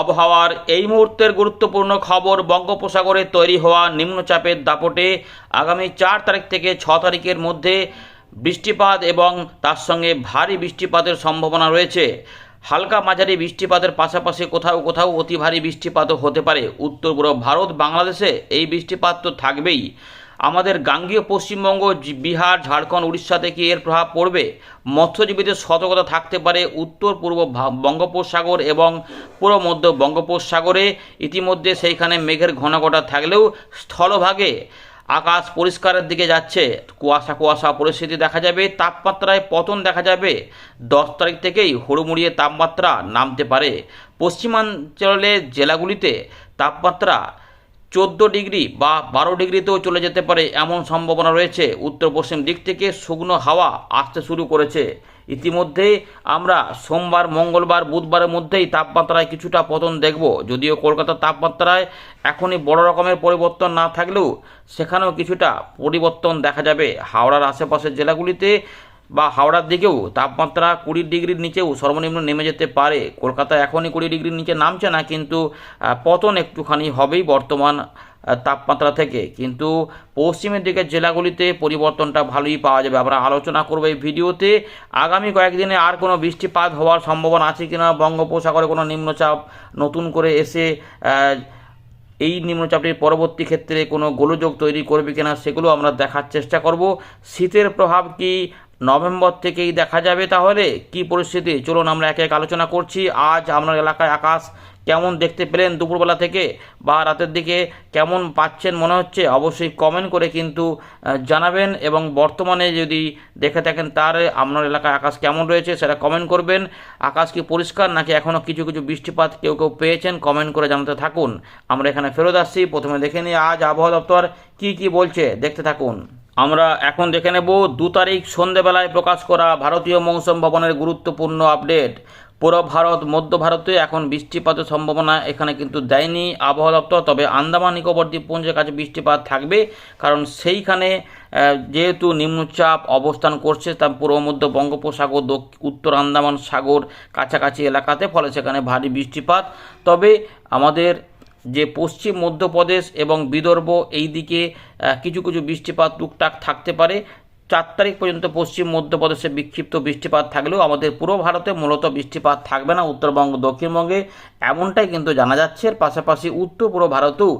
আবহাওয়ার এই মুহূর্তের গুরুত্বপূর্ণ খবর বঙ্গোপসাগরে তৈরি হওয়া নিম্নচাপের দাপটে আগামী চার তারিখ থেকে ছ তারিখের মধ্যে বৃষ্টিপাত এবং তার সঙ্গে ভারী বৃষ্টিপাতের সম্ভাবনা রয়েছে। হালকা মাঝারি বৃষ্টিপাতের পাশাপাশি কোথাও কোথাও অতি ভারী বৃষ্টিপাতও হতে পারে। উত্তর পূর্ব ভারত, বাংলাদেশে এই বৃষ্টিপাত তো থাকবেই। আমাদের গাঙ্গীয় পশ্চিমবঙ্গ বিহার, ঝাড়খণ্ড উড়িষ্যা থেকে এর প্রভাব পড়বে? মৎস্যজীবীদের সতর্কতা থাকতে পারে উত্তর, পূর্ব বঙ্গোপসাগর এবং পুরো মধ্য বঙ্গোপসাগরে। ইতিমধ্যে সেইখানে মেঘের ঘনঘটা থাকলেও স্থলভাগে আকাশ পরিষ্কারের দিকে যাচ্ছে। কুয়াশা কুয়াশা পরিস্থিতি দেখা যাবে, তাপমাত্রায় পতন দেখা যাবে। দশ তারিখ থেকেই হুড়মুড়িয়ে তাপমাত্রা নামতে পারে। পশ্চিমাঞ্চলের জেলাগুলিতে তাপমাত্রা চোদ্দ ডিগ্রি বা বারো ডিগ্রিতেও চলে যেতে পারে এমন সম্ভাবনা রয়েছে। উত্তর পশ্চিম দিক থেকে শুকনো হাওয়া আসতে শুরু করেছে। ইতিমধ্যে আমরা সোমবার, মঙ্গলবার, বুধবারের মধ্যেই তাপমাত্রায় কিছুটা পতন দেখব। যদিও কলকাতার তাপমাত্রায় এখনই বড় রকমের পরিবর্তন না থাকলেও সেখানেও কিছুটা পরিবর্তন দেখা যাবে। হাওড়ার আশেপাশের জেলাগুলিতে বা হাওড়ার দিকেও তাপমাত্রা কুড়ি ডিগ্রির নিচেও সর্বনিম্ন নেমে যেতে পারে। কলকাতা এখনই কুড়ি ডিগ্রির নিচে নামছে না, কিন্তু পতন একটুখানি হবেই বর্তমান তাপমাত্রা থেকে। কিন্তু পশ্চিমের দিকের জেলাগুলিতে পরিবর্তনটা ভালোই পাওয়া যাবে। আমরা আলোচনা করব এই ভিডিওতে। আগামী কয়েকদিনে আর কোনো বৃষ্টিপাত হওয়ার সম্ভাবনা আছে কিনা, বঙ্গোপসাগরে কোনো নিম্নচাপ নতুন করে এসে এই নিম্নচাপটির পরবর্তী ক্ষেত্রে কোনো গোলযোগ তৈরি করবে কিনা, সেগুলো আমরা দেখার চেষ্টা করব। শীতের প্রভাব কি নভেম্বর থেকেই দেখা যাবে তাহলে। কি পরিস্থিতি? চলুন আমরা একে এক আলোচনা করছি। আজ আপনার এলাকায় আকাশ কেমন দেখতে পেলেন দুপুরবেলা থেকে বা রাতের দিকে? কেমন পাচ্ছেন মনে হচ্ছে? অবশ্যই কমেন্ট করে কিন্তু জানাবেন এবং বর্তমানে যদি দেখে থাকেন তার আপনার এলাকায় আকাশ কেমন রয়েছে সেটা কমেন্ট করবেন। আকাশ কি পরিষ্কার নাকি এখনও কিছু কিছু বৃষ্টিপাত কেউ কেউ পেয়েছেন? কমেন্ট করে জানাতে থাকুন। আমরা এখানে ফেরত আসছি। প্রথমে দেখে নিই আজ আবহাওয়া দপ্তর কি কি বলছে? দেখতে থাকুন। আমরা এখন দেখে নেব দু তারিখ সন্ধেবেলায় প্রকাশ করা ভারতীয় মৌসুম ভবনের গুরুত্বপূর্ণ আপডেট। পুরো ভারত, মধ্য ভারতে এখন বৃষ্টিপাতের সম্ভাবনা এখানে কিন্তু দেয়নি আবহাওয়া দপ্তর। তবে আন্দামান, নিকোবর দ্বীপপুঞ্জের কাছে বৃষ্টিপাত থাকবে, কারণ সেইখানে যেহেতু নিম্নচাপ অবস্থান করছে তা পূর্ব মধ্য বঙ্গোপসাগর উত্তর আন্দামান সাগর কাছাকাছি এলাকাতে, ফলে সেখানে ভারী বৃষ্টিপাত। তবে আমাদের যে পশ্চিম মধ্যপ্রদেশ এবং বিদর্ভ এই দিকে কিছু কিছু বৃষ্টিপাত টুকটাক থাকতে পারে। চার তারিখ পর্যন্ত পশ্চিম মধ্যপ্রদেশে বিক্ষিপ্ত বৃষ্টিপাত থাকলেও আমাদের পুরো ভারতে মূলত বৃষ্টিপাত থাকবে না উত্তরবঙ্গ, দক্ষিণবঙ্গে। এমনটাই কিন্তু জানা যাচ্ছে। এর পাশাপাশি উত্তর পূর্ব ভারতেও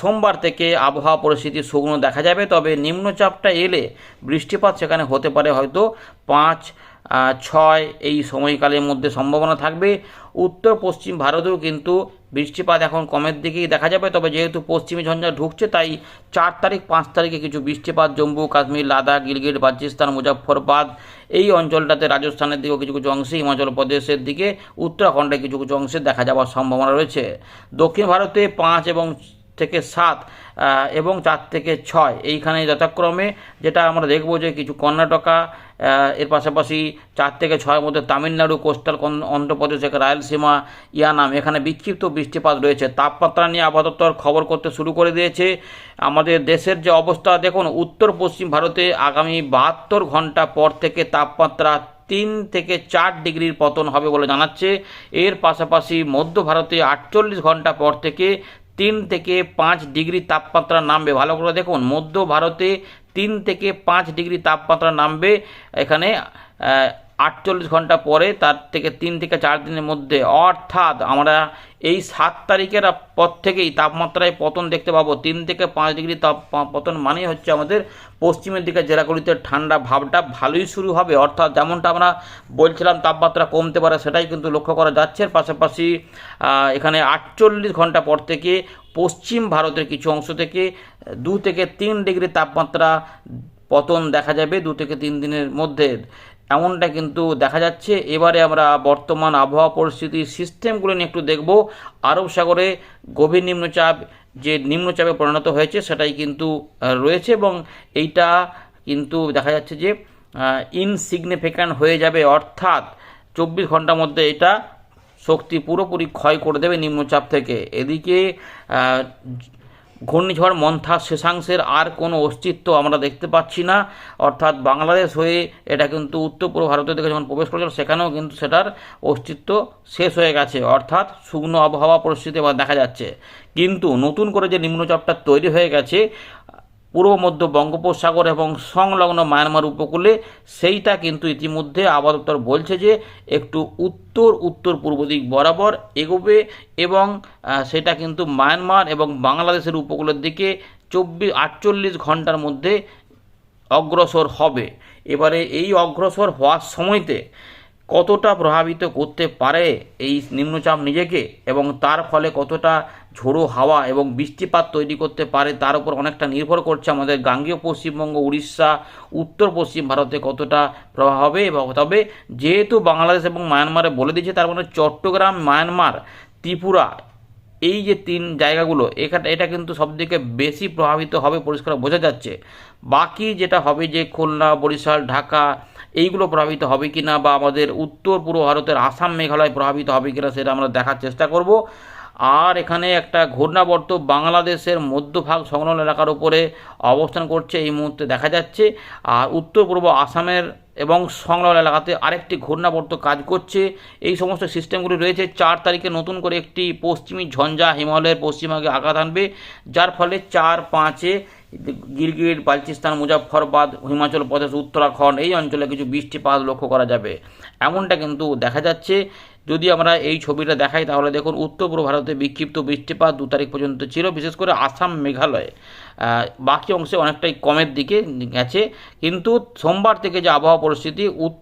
সোমবার থেকে আবহাওয়া পরিস্থিতি শুকনো দেখা যাবে। তবে নিম্নচাপটা এলে বৃষ্টিপাত সেখানে হতে পারে হয়তো পাঁচ ছয় এই সময়কালের মধ্যে সম্ভাবনা থাকবে। উত্তর, পশ্চিম ভারতেও কিন্তু বৃষ্টিপাত এখন কমের দিকেই দেখা যাবে। তবে যেহেতু পশ্চিমী ঝঞ্ঝা ঢুকছে, তাই চার তারিখ, পাঁচ তারিখে কিছু বৃষ্টিপাত, জম্মু, কাশ্মীর, লাদাখ, গিলগিট বাজিস্তান মুজাফরবাদ এই অঞ্চলটাতে রাজস্থানের দিকেও কিছু কিছু অংশে, হিমাচল প্রদেশের দিকে, উত্তরাখণ্ডে কিছু কিছু অংশে দেখা যাওয়ার সম্ভাবনা রয়েছে। দক্ষিণ ভারতে পাঁচ এবং থেকে সাত এবং চার থেকে ছয়। এইখানে যথাক্রমে যেটা আমরা দেখব যে কিছু কর্ণাটকা এর পাশাপাশি চার থেকে ছয়ের মধ্যে তামিলনাড়ু, কোস্টাল অন্ধ্রপ্রদেশ রায়লসীমা ইয়ানাম এখানে বিক্ষিপ্ত বৃষ্টিপাত রয়েছে। তাপমাত্রা নিয়ে দপ্তর খবর করতে শুরু করে দিয়েছে আমাদের দেশের যে অবস্থা। দেখুন, উত্তর পশ্চিম ভারতে আগামী বাহাত্তর ঘণ্টা পর থেকে তাপমাত্রা তিন থেকে চার ডিগ্রির পতন হবে বলে জানাচ্ছে। এর পাশাপাশি মধ্য ভারতে আটচল্লিশ ঘণ্টা পর থেকে তিন থেকে পাঁচ ডিগ্রি তাপমাত্রা নামবে। ভালো করে দেখুন, মধ্য ভারতে তিন থেকে পাঁচ ডিগ্রি তাপমাত্রা নামবে। এখানে আটচল্লিশ ঘণ্টা পরে, তার থেকে তিন থেকে চার দিনের মধ্যে। অর্থাৎ আমরা এই সাত তারিখের পর থেকেই তাপমাত্রায় পতন দেখতে পাবো। তিন থেকে পাঁচ ডিগ্রি তাপ পতন মানেই হচ্ছে আমাদের পশ্চিমের দিকে জেলাগুলিতে ঠান্ডা ভাবটা ভালোই শুরু হবে। অর্থাৎ যেমনটা আমরা বলছিলাম, তাপমাত্রা কমতে পারে সেটাই কিন্তু লক্ষ্য করা যাচ্ছে। পাশাপাশি এখানে আটচল্লিশ ঘণ্টা পর থেকে পশ্চিম ভারতের কিছু অংশ থেকে দু থেকে তিন ডিগ্রি তাপমাত্রা পতন দেখা যাবে। দু থেকে তিন দিনের মধ্যে এমনটা কিন্তু দেখা যাচ্ছে। এবারে আমরা বর্তমান আবহাওয়া পরিস্থিতির সিস্টেমগুলো নিয়ে একটু দেখব। আরব সাগরে গভীর নিম্নচাপ, যে নিম্নচাপে পরিণত হয়েছে সেটাই কিন্তু রয়েছে এবং এইটা কিন্তু দেখা যাচ্ছে যে ইনসিগনিফিক্যান্ট হয়ে যাবে। অর্থাৎ চব্বিশ ঘণ্টার মধ্যে এটা শক্তি পুরোপুরি ক্ষয় করে দেবে নিম্নচাপ থেকে। এদিকে ঘূর্ণিঝড় মন্থা শেষাংশের আর কোনো অস্তিত্ব আমরা দেখতে পাচ্ছি না। অর্থাৎ বাংলাদেশ হয়ে এটা কিন্তু উত্তর পূর্ব ভারতের দিকে যখন প্রবেশ করেছিল, সেখানেও কিন্তু সেটার অস্তিত্ব শেষ হয়ে গেছে। অর্থাৎ শুকনো আবহাওয়া পরিস্থিতি দেখা যাচ্ছে। কিন্তু নতুন করে যে নিম্নচাপটা তৈরি হয়ে গেছে পূর্ব মধ্য বঙ্গোপসাগর এবং সংলগ্ন মায়ানমার উপকূলে, সেইটা কিন্তু ইতিমধ্যে আবহাওয়া বলছে যে, একটু উত্তর উত্তর পূর্ব দিক বরাবর এগোবে এবং সেটা কিন্তু মায়ানমার এবং বাংলাদেশের উপকূলের দিকে চব্বিশ আটচল্লিশ ঘণ্টার মধ্যে অগ্রসর হবে। এবারে এই অগ্রসর হওয়ার সময়তে কতটা প্রভাবিত করতে পারে এই নিম্নচাপ নিজেকে এবং তার ফলে কতটা ঝোড়ো হাওয়া এবং বৃষ্টিপাত তৈরি করতে পারে তার উপর অনেকটা নির্ভর করছে আমাদের গাঙ্গীয় পশ্চিমবঙ্গ, উড়িষ্যা, উত্তর পশ্চিম ভারতে কতটা প্রভাব হবে এবং তবে যেহেতু বাংলাদেশ এবং মায়ানমারে বলে দিয়েছে, তার মানে চট্টগ্রাম, মায়ানমার, ত্রিপুরা এই যে তিন জায়গাগুলো, এখানে, এটা কিন্তু সবথেকে বেশি প্রভাবিত হবে, পরিষ্কার বোঝা যাচ্ছে। বাকি যেটা হবে যে খুলনা, বরিশাল, ঢাকা এইগুলো প্রভাবিত হবে কি না বা আমাদের উত্তর পূর্ব ভারতের আসাম মেঘালয় প্রভাবিত হবে কি না সেটা আমরা দেখার চেষ্টা করব। আর এখানে একটা ঘূর্ণাবর্ত বাংলাদেশের মধ্যভাগ সংলগ্ন এলাকার উপরে অবস্থান করছে এই মুহূর্তে দেখা যাচ্ছে। আর উত্তর পূর্ব আসামের এবং সংলগ্ন এলাকাতে আরেকটি ঘূর্ণাবর্ত কাজ করছে। এই সমস্ত সিস্টেমগুলি রয়েছে। চার তারিখে নতুন করে একটি পশ্চিমী ঝঞ্ঝা হিমালয়ের পশ্চিমভাগে আঘাত আনবে, যার ফলে চার পাঁচে গিরগিট, বালচিস্তান মুজাফরবাদ হিমাচল প্রদেশ, উত্তরাখণ্ড, এই অঞ্চলে কিছু বৃষ্টিপাত লক্ষ্য করা যাবে। এমনটা কিন্তু দেখা যাচ্ছে। যদি আমরা এই ছবিটা দেখাই, তাহলে দেখুন উত্তর পূর্ব ভারতে বিক্ষিপ্ত বৃষ্টিপাত দু তারিখ পর্যন্ত ছিল, বিশেষ করে আসাম মেঘালয়ে। বাকি অংশে অনেকটাই কমের দিকে গেছে। কিন্তু সোমবার থেকে যে আবহাওয়া পরিস্থিতি, উত্তর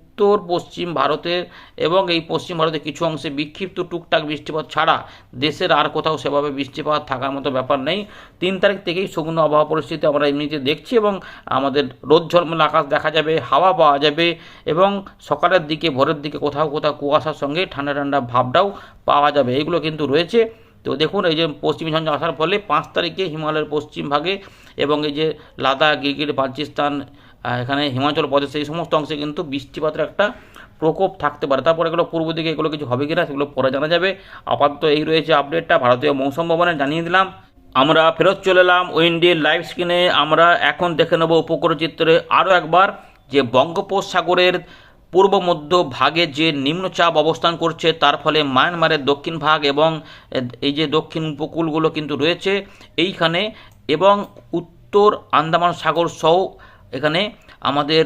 পশ্চিম ভারতের এবং এই পশ্চিম ভারতের কিছু অংশে বিক্ষিপ্ত টুকটাক বৃষ্টিপাত ছাড়া দেশের আর কোথাও সেভাবে বৃষ্টিপাত থাকার মতো ব্যাপার নেই। তিন তারিখ থেকেই শুকনো আবহাওয়া পরিস্থিতি আমরা এমনিতে দেখছি এবং আমাদের রোদ ঝলমলে আকাশ দেখা যাবে হাওয়া পাওয়া যাবে এবং সকালের দিকে ভোরের দিকে কোথাও কোথাও কুয়াশার সঙ্গে ঠান্ডা ঠান্ডা ভাবটাও পাওয়া যাবে। এগুলো কিন্তু রয়েছে। তো দেখুন এই যে পশ্চিমী ঝঞ্ঝা আসার ফলে পাঁচ তারিখে হিমালয়ের পশ্চিম ভাগে এবং এই যে লাদাখ গিরগিট বালচিস্তান আহ, এখানে হিমাচল প্রদেশ এই সমস্ত অংশে কিন্তু বৃষ্টিপাতের একটা প্রকোপ থাকতে পারে। তারপর এগুলো পূর্ব দিকে এগুলো কিছু হবে কিনা সেগুলো পরে জানা যাবে। আপাতত এই রয়েছে আপডেটটা ভারতীয় মৌসুম ভবনে জানিয়ে দিলাম। আমরা ফেরত চলে এলাম উইন্ডির লাইভ স্ক্রিনে আমরা এখন দেখে নেব উপগ্রহ চিত্রে আরও একবার যে বঙ্গোপসাগরের পূর্ব মধ্য ভাগে যে নিম্নচাপ অবস্থান করছে, তার ফলে মায়ানমারের দক্ষিণ ভাগ এবং এই যে দক্ষিণ উপকূলগুলো কিন্তু রয়েছে, এইখানে এবং উত্তর আন্দামান সাগর সহ এখানে আমাদের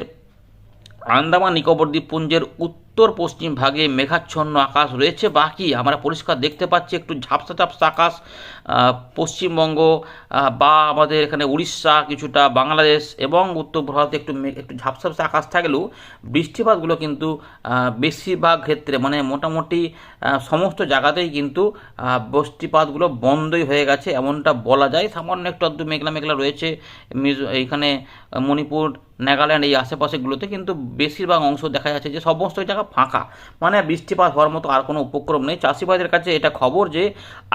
আন্দামান নিকোবর দ্বীপপুঞ্জের উত্তর পশ্চিম ভাগে মেঘাচ্ছন্ন আকাশ রয়েছে। বাকি আমরা পরিষ্কার দেখতে পাচ্ছি একটু ঝাপসা ঝাপসা আকাশ পশ্চিমবঙ্গ বা আমাদের এখানে উড়িষ্যা কিছুটা, বাংলাদেশ এবং উত্তর ভারতে একটু একটু ঝাপসা ঝাপসা আকাশ থাকলেও বৃষ্টিপাতগুলো কিন্তু বেশিরভাগ ক্ষেত্রে মানে মোটামুটি সমস্ত জায়গাতেই কিন্তু বৃষ্টিপাতগুলো বন্ধই হয়ে গেছে এমনটা বলা যায়। সামান্য একটু আধটু মেঘলা মেঘলা রয়েছে। এইখানে মণিপুর, নাগাল্যান্ড এই আশেপাশেগুলোতে কিন্তু বেশিরভাগ অংশ দেখা যাচ্ছে যে সমস্ত জায়গা ফাঁকা। মানে বৃষ্টিপাত হওয়ার মতো আর কোনো উপক্রম নেই। চাষিবাদের কাছে এটা খবর যে,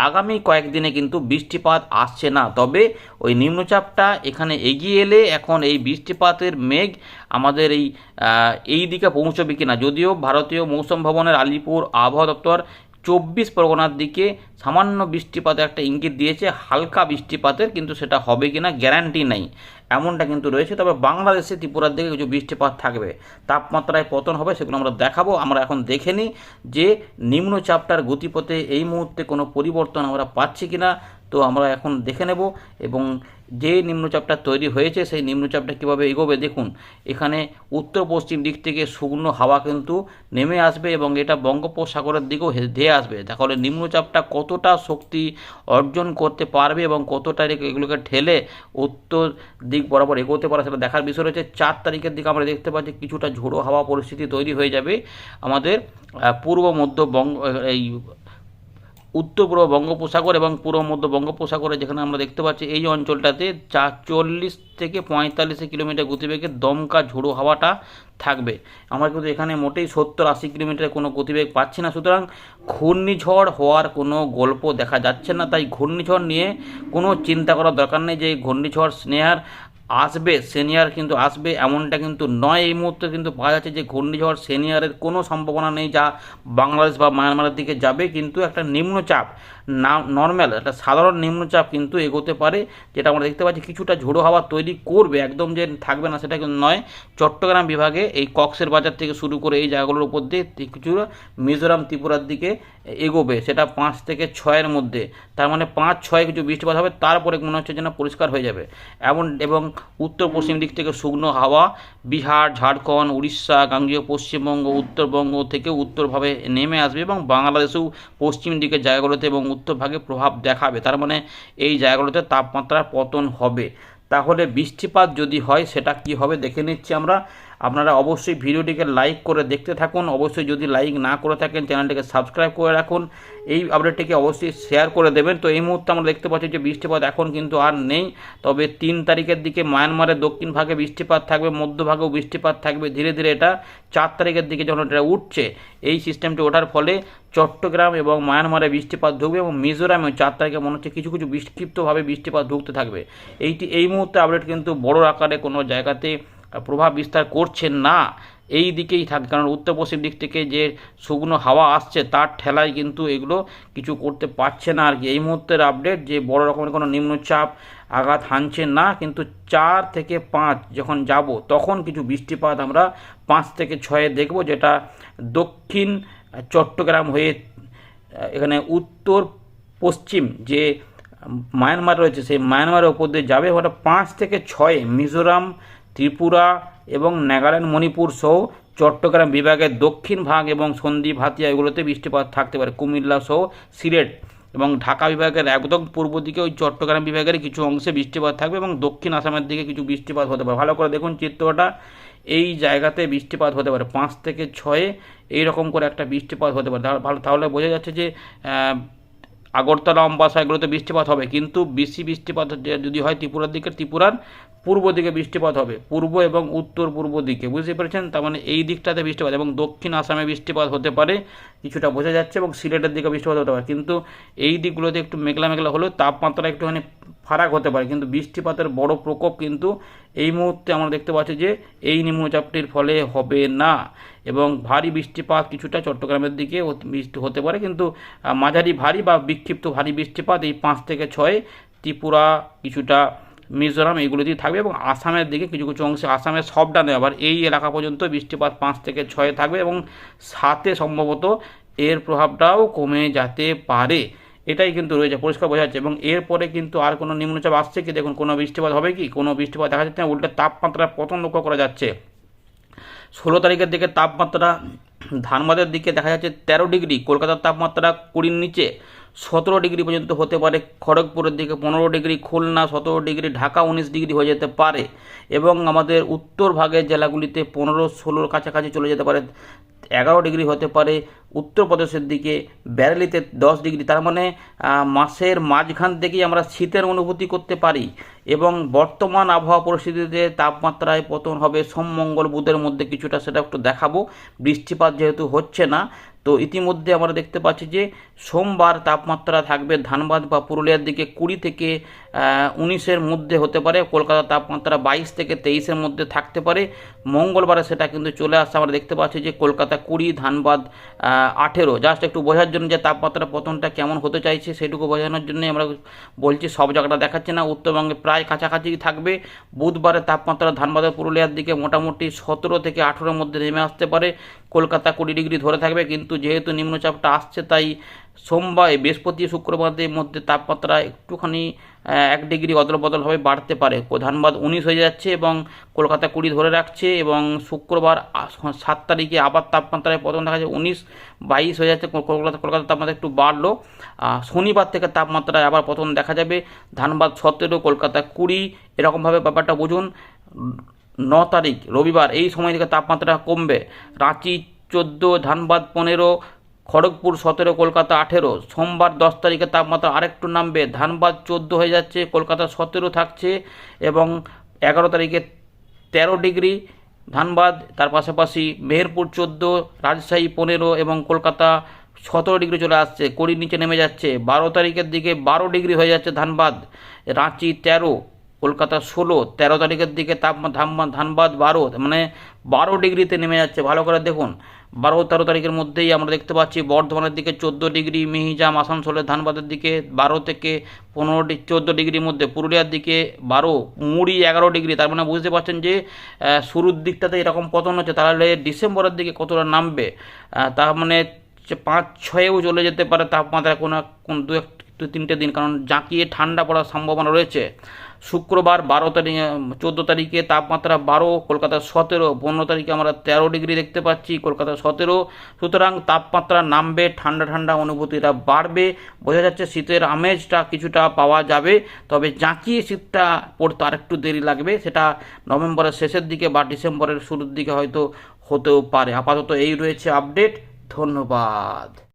আগামী কয়েকদিনে কিন্তু বৃষ্টিপাত আসছে না। তবে ওই নিম্নচাপটা এখানে এগিয়ে এলে এখন এই বৃষ্টিপাতের মেঘ আমাদের এই এই দিকে পৌঁছবে কিনা? যদিও ভারতীয় মৌসুম ভবনের আলিপুর আবহাওয়া দপ্তর চব্বিশ পরগনার দিকে সামান্য বৃষ্টিপাতের একটা ইঙ্গিত দিয়েছে। হালকা বৃষ্টিপাতের, কিন্তু সেটা হবে কিনা গ্যারান্টি নেই। এমনটা কিন্তু রয়েছে। তবে বাংলাদেশে ত্রিপুরার দিকে কিছু বৃষ্টিপাত থাকবে। তাপমাত্রায় পতন হবে সেগুলো আমরা দেখাবো। আমরা এখন দেখে নিই যে নিম্নচাপটার গতিপথে এই মুহূর্তে কোনো পরিবর্তন আমরা পাচ্ছি কিনা। তো আমরা এখন দেখে নেব এবং যে নিম্নচাপটা তৈরি হয়েছে, সেই নিম্নচাপটা কীভাবে এগোবে? দেখুন, এখানে উত্তর পশ্চিম দিক থেকে শুকনো হাওয়া কিন্তু নেমে আসবে এবং এটা বঙ্গোপসাগরের দিকেও ধেয়ে আসবে। তাহলে নিম্নচাপটা কতটা শক্তি অর্জন করতে পারবে এবং কতটা এগুলোকে ঠেলে উত্তর দিক বরাবর এগোতে পারে সেটা দেখার বিষয় রয়েছে। চার তারিখের দিকে আমরা দেখতে পাচ্ছি কিছুটা ঝোড়ো হাওয়া পরিস্থিতি তৈরি হয়ে যাবে আমাদের পূর্ব মধ্য বঙ্গ, এই উত্তর পূর্ব বঙ্গোপসাগর এবং পূর্ব মধ্য বঙ্গোপসাগরে যেখানে আমরা দেখতে পাচ্ছি, এই অঞ্চলটাতে চা চল্লিশ থেকে পঁয়তাল্লিশ কিলোমিটার গতিবেগে দমকা ঝোড়ো হাওয়াটা থাকবে। আমরা কিন্তু এখানে মোটেই সত্তর আশি কিলোমিটারের কোনো গতিবেগ পাচ্ছি না। সুতরাং ঘূর্ণিঝড় হওয়ার কোনো গল্প দেখা যাচ্ছে না। তাই ঘূর্ণিঝড় নিয়ে কোনো চিন্তা করার দরকার নেই যে ঘূর্ণিঝড় স্নেহার আসবে সিনিয়র কিন্তু আসবে, এমনটা কিন্তু নয় এই মুহূর্তে কিন্তু পাওয়া যাচ্ছে যে ঘূর্ণিঝড় সিনিয়রের কোনো সম্ভাবনা নেই যা বাংলাদেশ বা মায়ানমারের দিকে যাবে, কিন্তু একটা নিম্নচাপ, না নর্মাল একটা সাধারণ নিম্নচাপ কিন্তু এগোতে পারে, যেটা আমরা দেখতে পাচ্ছি কিছুটা ঝোড়ো হাওয়া তৈরি করবে, একদম যে থাকবে না সেটা কিন্তু নয়। চট্টগ্রাম বিভাগে এই কক্সের বাজার থেকে শুরু করে এই জায়গাগুলোর উপর দিয়ে কিছুটা মিজোরাম ত্রিপুরার দিকে এগোবে, সেটা পাঁচ থেকে ছয়ের মধ্যে। তার মানে পাঁচ, ছয় কিছু বৃষ্টিপাত হবে, তারপরে মনে হচ্ছে যেন পরিষ্কার হয়ে যাবে। এমন, এবং উত্তর পশ্চিম দিক থেকে শুকনো হাওয়া, বিহার, ঝাড়খণ্ড, উড়িষ্যা, গাঙ্গীয় পশ্চিমবঙ্গ, উত্তরবঙ্গ থেকে উত্তরভাবে নেমে আসবে এবং বাংলাদেশেও পশ্চিম দিকের জায়গাগুলোতে এবং উত্তরভাগে প্রভাব দেখাবে। তার মানে এই জায়গাগুলোতে তাপমাত্রার পতন হবে। তাহলে বৃষ্টিপাত যদি হয়, সেটা কি হবে? দেখে নিচ্ছি আমরা। আপনারা অবশ্যই ভিডিওটিকে লাইক করে দেখতে থাকুন। অবশ্যই যদি লাইক না করে থাকেন, চ্যানেলটিকে সাবস্ক্রাইব করে রাখুন। এই আপডেটটিকে অবশ্যই শেয়ার করে দেবেন। তো এই মুহূর্তে আমরা দেখতে পাচ্ছি যে বৃষ্টিপাত এখন কিন্তু আর নেই। তবে তিন তারিখের দিকে মায়ানমারের দক্ষিণ ভাগে বৃষ্টিপাত থাকবে মধ্যভাগেও বৃষ্টিপাত থাকবে। ধীরে ধীরে এটা চার তারিখের দিকে যখন এটা উঠছে, এই সিস্টেমটি ওঠার ফলে চট্টগ্রাম এবং মায়ানমারে বৃষ্টিপাত ঢুকবে এবং মিজোরামেও চার তারিখে মনে হচ্ছে কিছু কিছু বিক্ষিপ্তভাবে বৃষ্টিপাত ঢুকতে থাকবে। এইটি, এই মুহূর্তে আপডেট কিন্তু বড় আকারে কোনো জায়গাতে প্রভাব বিস্তার করছে না। এই দিকেই থাকে, কারণ উত্তর পশ্চিম দিক থেকে যে শুকনো হাওয়া আসছে, তার ঠেলায় কিন্তু এগুলো কিছু করতে পারছে না আর কি এই মুহূর্তের আপডেট যে বড় রকমের কোনো নিম্নচাপ আঘাত হানছে না, কিন্তু চার থেকে পাঁচ যখন যাব, তখন কিছু বৃষ্টিপাত আমরা পাঁচ থেকে ছয়ে দেখব, যেটা দক্ষিণ চট্টগ্রাম হয়ে, এখানে উত্তর পশ্চিম যে মায়ানমার রয়েছে, সেই মায়ানমারের ওপর দিয়ে যাবে। ওটা পাঁচ থেকে ছয়ে মিজোরাম ত্রিপুরা এবং নাগাল্যান্ড, মণিপুর সহ চট্টগ্রাম বিভাগের দক্ষিণ ভাগ এবং সন্দ্বীপ, হাতিয়া এগুলোতে বৃষ্টিপাত থাকতে পারে। কুমিল্লা সহ সিলেট এবং ঢাকা বিভাগের একদম পূর্ব দিকে ওই চট্টগ্রাম বিভাগের কিছু অংশে বৃষ্টিপাত থাকবে এবং দক্ষিণ আসামের দিকে কিছু বৃষ্টিপাত হতে পারে। ভালো করে দেখুন চিত্রটা। এই জায়গাতে বৃষ্টিপাত হতে পারে। পাঁচ থেকে ছয়ে এই রকম করে একটা বৃষ্টিপাত হতে পারে। ভালো, তাহলে বোঝা যাচ্ছে যে আগরতলা অম্বাসা এগুলোতে বৃষ্টিপাত হবে। কিন্তু বেশি বৃষ্টিপাত যদি হয় ত্রিপুরার দিকে, ত্রিপুরার পূর্ব দিকে বৃষ্টিপাত হবে। পূর্ব এবং উত্তর পূর্ব দিকে বুঝতে পেরেছেন? তার মানে এই দিকটাতে বৃষ্টিপাত এবং দক্ষিণ আসামে বৃষ্টিপাত হতে পারে। কিছুটা বোঝা যাচ্ছে এবং সিলেটের দিকে বৃষ্টিপাত হতে পারে। কিন্তু এই দিকগুলোতে একটু মেঘলা মেঘলা হলেও তাপমাত্রা একটুখানি ফারাক হতে পারে। কিন্তু বৃষ্টিপাতের বড় প্রকোপ কিন্তু এই মুহূর্তে আমরা দেখতে পাচ্ছি যে এই নিম্নচাপটির ফলে হবে না এবং ভারী বৃষ্টিপাত কিছুটা চট্টগ্রামের দিকে বৃষ্টি হতে পারে। কিন্তু মাঝারি ভারী বা বিক্ষিপ্ত ভারী বৃষ্টিপাত এই পাঁচ থেকে ছয় ত্রিপুরা কিছুটা মিজোরাম, এইগুলো দিয়ে থাকবে এবং আসামের দিকে কিছু কিছু অংশে, আসামের সবটা নয় আবার এই এলাকা পর্যন্ত বৃষ্টিপাত পাঁচ থেকে ছয়ে থাকবে এবং সাতে সম্ভবত এর প্রভাবটাও কমে যেতে পারে। এটাই কিন্তু রয়েছে, পরিষ্কার বোঝা যাচ্ছে এবং এরপরে কিন্তু আর কোনো নিম্নচাপ আসছে কি? দেখুন, কোনো বৃষ্টিপাত হবে কি? কোনো বৃষ্টিপাত দেখা যাচ্ছে না, উল্টে তাপমাত্রার পতন লক্ষ্য করা যাচ্ছে। ষোলো তারিখের দিকে তাপমাত্রা ধানবাদের দিকে দেখা যাচ্ছে তেরো ডিগ্রি, কলকাতার তাপমাত্রা কুড়ির নিচে। সতেরো ডিগ্রি পর্যন্ত হতে পারে, খড়গপুরের দিকে পনেরো ডিগ্রি, খুলনা সতেরো ডিগ্রি, ঢাকা উনিশ ডিগ্রি হয়ে যেতে পারে এবং আমাদের উত্তর ভাগের জেলাগুলিতে পনেরো, ষোলোর কাছাকাছি চলে যেতে পারে, এগারো ডিগ্রি হতে পারে, উত্তরপ্রদেশের দিকে ব্যারেলিতে দশ ডিগ্রি, তার মানে মাসের মাঝখান থেকেই আমরা শীতের অনুভূতি করতে পারি এবং বর্তমান আবহাওয়া পরিস্থিতিতে তাপমাত্রায় পতন হবে, সোম, মঙ্গল, বুধের মধ্যে কিছুটা সেটা একটু দেখাবো, বৃষ্টিপাত যেহেতু হচ্ছে না তো ইতিমধ্যে আমরা দেখতে পাচ্ছি যে সোমবার তাপমাত্রা থাকবে ধানবাদ বা পুরুলিয়ার দিকে কুড়ি থেকে উনিশের মধ্যে হতে পারে, কলকাতার তাপমাত্রা বাইশ থেকে তেইশের মধ্যে থাকতে পারে। মঙ্গলবারে সেটা কিন্তু চলে আসছে। আমরা দেখতে পাচ্ছি যে কলকাতা কুড়ি, ধানবাদ আঠেরো। জাস্ট একটু বোঝার জন্য যে তাপমাত্রা পতনটা কেমন হতে চাইছে, সেটুকু বোঝানোর জন্য আমরা বলছি সব জায়গাটা দেখাচ্ছে না। উত্তরবঙ্গে প্রায় কাছাকাছি থাকবে। বুধবারে তাপমাত্রা ধানবাদের পুরুলিয়ার দিকে মোটামুটি সতেরো থেকে আঠেরোর মধ্যে নেমে আসতে পারে। কলকাতা কুড়ি ডিগ্রি ধরে থাকবে। কিন্তু যেহেতু নিম্নচাপটা আসছে, তাই সোমবার, বৃহস্পতি শুক্রবারের মধ্যে তাপমাত্রা একটুখানি এক ডিগ্রি অদল বাড়তে পারে। ধানবাদ উনিশ হয়ে যাচ্ছে এবং কলকাতা কুড়ি ধরে রাখছে এবং শুক্রবার সাত তারিখে আবার তাপমাত্রায় পতন দেখা যাচ্ছে। উনিশ, বাইশ হয়ে যাচ্ছে। কল- কলকাতা, কলকাতার তাপমাত্রা একটু বাড়লো। শনিবার থেকে তাপমাত্রায় আবার পতন দেখা যাবে। ধানবাদ সতেরো, কলকাতা কুড়ি, এরকমভাবে ব্যাপারটা বুঝুন। ন তারিখ, রবিবার, এই সময় থেকে তাপমাত্রা কমবে। রাঁচি চোদ্দ ধানবাদ পনেরো খড়গপুর সতেরো, কলকাতা আঠেরো। সোমবার দশ তারিখে তাপমাত্রা আরেকটু নামবে। ধানবাদ চোদ্দ হয়ে যাচ্ছে, কলকাতা সতেরো থাকছে এবং এগারো তারিখে তেরো ডিগ্রি। ধানবাদ, তার পাশাপাশি মেহেরপুর চোদ্দ, রাজশাহী পনেরো এবং কলকাতা সতেরো ডিগ্রি চলে আসছে, কুড়ির নিচে নেমে যাচ্ছে। বারো তারিখের দিকে বারো ডিগ্রি হয়ে যাচ্ছে ধানবাদ। রাঁচি তেরো কলকাতা ষোলো, তেরো তারিখের দিকে তাপমা ধাম- ধানবাদ বারো মানে বারো ডিগ্রিতে নেমে যাচ্ছে। ভালো করে দেখুন, বারো, তেরো তারিখের মধ্যেই আমরা দেখতে পাচ্ছি বর্ধমানের দিকে চোদ্দ ডিগ্রি, মিহিজাম, আসানসোলের ধানবাদের দিকে বারো থেকে পনেরো চোদ্দ ডিগ্রির মধ্যে, পুরুলিয়ার দিকে বারো মুড়ি এগারো ডিগ্রি। তার মানে বুঝতে পারছেন যে শুরুর দিকটাতে এরকম পতন হচ্ছে, তাহলে ডিসেম্বরের দিকে কতটা নামবে? তার মানে পাঁচ ছয়েও চলে যেতে পারে তাপমাত্রা কোনো কোন দু এক দু তিনটে দিন, কারণ জাঁকিয়ে ঠান্ডা পড়ার সম্ভাবনা রয়েছে। শুক্রবার বারো তারিখ চোদ্দ তারিখে তাপমাত্রা বারো, কলকাতা সতেরো, পনেরো তারিখে আমরা তেরো ডিগ্রি দেখতে পাচ্ছি, কলকাতা সতেরো। সুতরাং তাপমাত্রা নামবে, ঠান্ডা ঠান্ডা অনুভূতিটা বাড়বে। বোঝা যাচ্ছে শীতের আমেজটা কিছুটা পাওয়া যাবে, তবে জাঁকিয়ে শীতটা পড়তে আরেকটু দেরি লাগবে, সেটা নভেম্বরের শেষের দিকে বা ডিসেম্বরের শুরুর দিকে হয়তো হতেও পারে। আপাতত এই রয়েছে আপডেট, ধন্যবাদ।